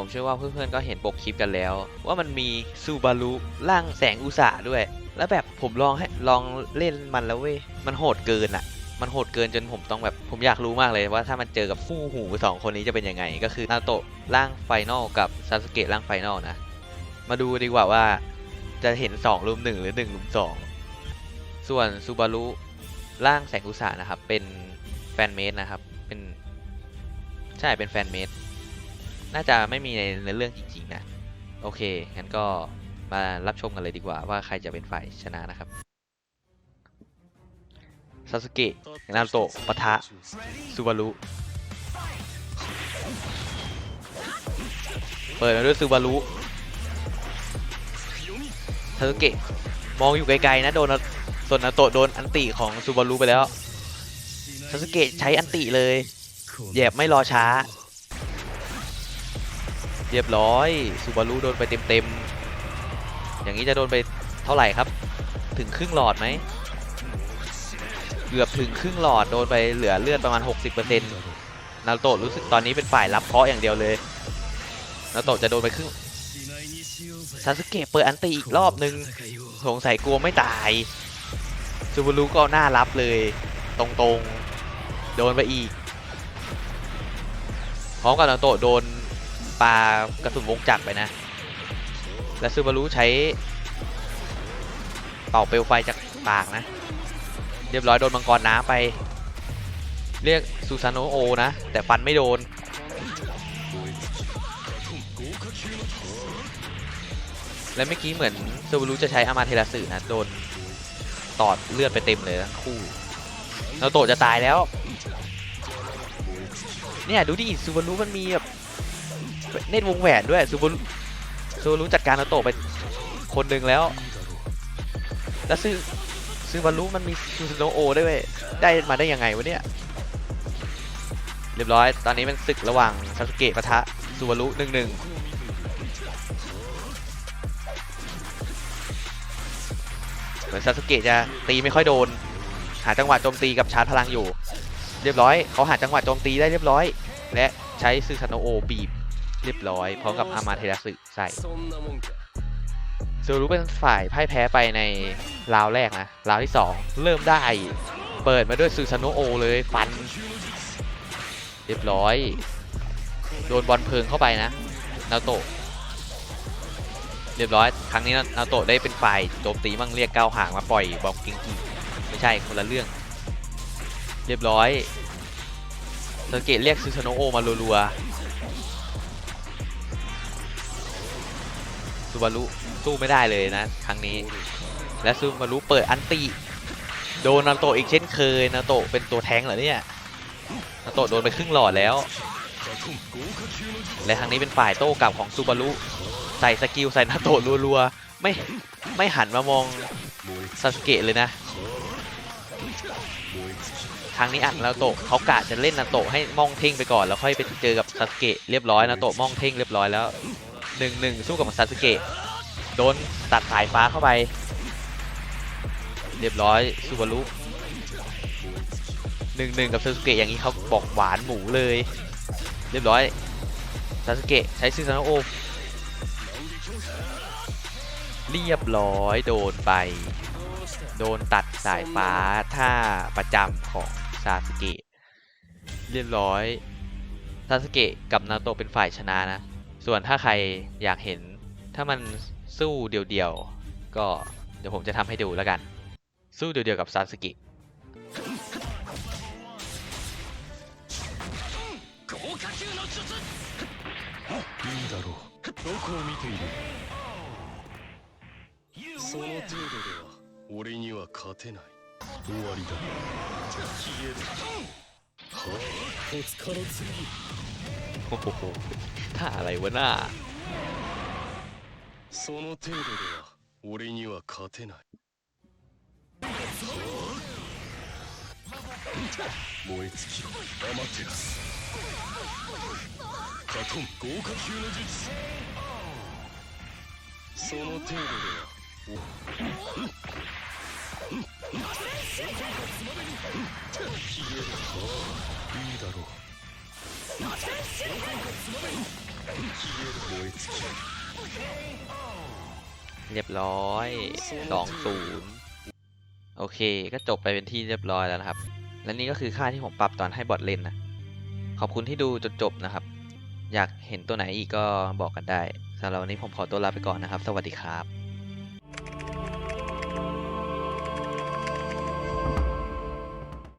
ผมเชื่อว่าเพื่อนๆก็เห็นปกคลิปกันแล้ว ว่ามันมีซูบารุร่างแสงอุตสาด้วย แล้วแบบผมลองให้ลองเล่นมันแล้วเว้ยมันโหดเกินอะมันโหดเกินจนผมต้องแบบผมอยากรู้มากเลยว่าถ้ามันเจอกับคู่หูสองคนนี้จะเป็นยังไง ก็คือนาโตะร่างไฟนอลกับซาสเกะร่างไฟนอลนะ มาดูดีกว่าว่าจะเห็น2ลุมหนึ่งหรือ1ลุมสองส่วนซูบารุร่างแสงอุตสานะครับ เป็นแฟนเมดนะครับ เป็นใช่เป็นแฟนเมด น่าจะไม่มีในในเรื่องจริงๆนะ โอเค งั้นก็มารับชมกันเลยดีกว่าว่าใครจะเป็นฝ่ายชนะนะครับซาสเกะนาโตะปะทะซูบารุเปิดมาด้วยซูบารุซาสเกะมองอยู่ไกลๆนะโดนส่วนนาโตะโดนอันติของซูบารุไปแล้วซาสเกะใช้อันติเลยแยบไม่รอช้า เรียบร้อยซูบารุโดนไปเต็มๆ อย่างนี้จะโดนไปเท่าไหร่ครับ ถึงครึ่งหลอดไหมเกือบถึงครึ่งหลอดโดนไปเหลือเลือดประมาณ 60%นาโตะรู้สึกตอนนี้เป็นฝ่ายรับเคาะอย่างเดียวเลยนาโตะจะโดนไปครึ่งซาสึเกะเปิดอันตีอีกรอบนึงสงสัยกลัวไม่ตายซูบารุก็น่ารับเลย ตรงๆ โดนไปอีกพร้อมกับนาโตะโดน ปากระสุนวงจักรไปนะ และซูบารุใช้เป่าเปลวไฟจากปากนะ เรียบร้อยโดนมังกรน้ำไป เรียกซูซานโนโอนะ แต่ฟันไม่โดน และเมื่อกี้เหมือนซูบารุจะใช้อามาเทราสึนะ โดนตอดเลือดไปเต็มเลยทั้งคู่นาโตะจะตายแล้ว เนี่ย ดูดิซูบารุมันมีแบบ เนตวงแหวนด้วยซูบารุซูบารุจัดการนาโตะไปคนหนึ่งแล้ว แล้วซูซูบารุมันมีซูซโนโอได้วยเวยได้มาได้ยังไงวะเนี่ยเรียบร้อย ตอนนี้เป็นศึกระหว่างซาสเกะปะทะซูบารุหนึ่งหนึ่งเหมือนซาสเกะจะตีไม่ค่อยโดน หาจังหวะโจมตีกับชาร์จพลังอยู่ เรียบร้อย เขาหาจังหวะโจมตีได้เรียบร้อย และใช้ซูซานโนโอบีบ เรียบร้อย พร้อมกับอามาเทราสึใส่ซูรุเป็นฝ่ายพ่ายแพ้ไปในราวแรกนะราวที่ 2 เริ่มได้ เปิดมาด้วยซูซานโนโอเลยฟัน เรียบร้อย โดนบอลเพลิงเข้าไปนะนาโตะเรียบร้อย ครั้งนี้นาโตะได้เป็นฝ่ายโจมตีมั่งเรียกก้าวหางมาปล่อยบอมกิงกีไม่ใช่คนละเรื่อง เรียบร้อยสังเกตเรียกซูซานโนโอมารัวๆ ซูบารุสู้ไม่ได้เลยนะครั้งนี้ และซูบารุเปิดอันติโดนนาโตอีกเช่นเคยนาโตเป็นตัวแทงเหรอเนี่ยนาโตโดนไปครึ่งหลอดแล้ว และครั้งนี้เป็นฝ่ายโต้กลับของซูบารุใส่สกิลใส่นาโตรัวๆไม่ไม่หันมามองซาสเกะเลยนะครั้งนี้อัดนาโตเขากะจะเล่นนาโตให้มองเท่งไปก่อนแล้วค่อยไปเจอกับซาสเกะเรียบร้อยนาโตมองเท่งเรียบร้อยแล้ว หนึ่งหนึ่งสู้กับซาสเกะโดนตัดสายฟ้าเข้าไป เรียบร้อยซูบารุหนึ่งหนึ่งกับซาสเกะอย่างนี้เขาบอกหวานหมูเลย เรียบร้อยซาสเกะใช้ซึซานโอเรียบร้อยโดนไป โดนตัดสายฟ้าท่าประจำของซาสเกะเรียบร้อยซาสเกะกับนาโตะเป็นฝ่ายชนะนะ ส่วนถ้าใครอยากเห็นถ้ามันสู้เดี่ยวๆ ก็เดี๋ยวผมจะทำให้ดูแล้วกัน สู้เดี่ยวๆกับซาสเกะ いいだろうどこを見ているその程度では俺には勝てない終わりだ消えるはあ戸塚の次 โอ้โหท่าอะไรวะหน้า その程度では俺には勝てない燃え尽きろアマテラスカトン豪華級の術その程度ではお消 เรียบร้อยสองศูนย์โอเค ก็จบไปเป็นที่เรียบร้อยแล้วนะครับ และนี่ก็คือค่าที่ผมปรับตอนให้บอทเล่นนะ ขอบคุณที่ดูจนจบนะครับ อยากเห็นตัวไหนอีกก็บอกกันได้สำหรับวันนี้ผมขอตัวลาไปก่อนนะครับ สวัสดีครับ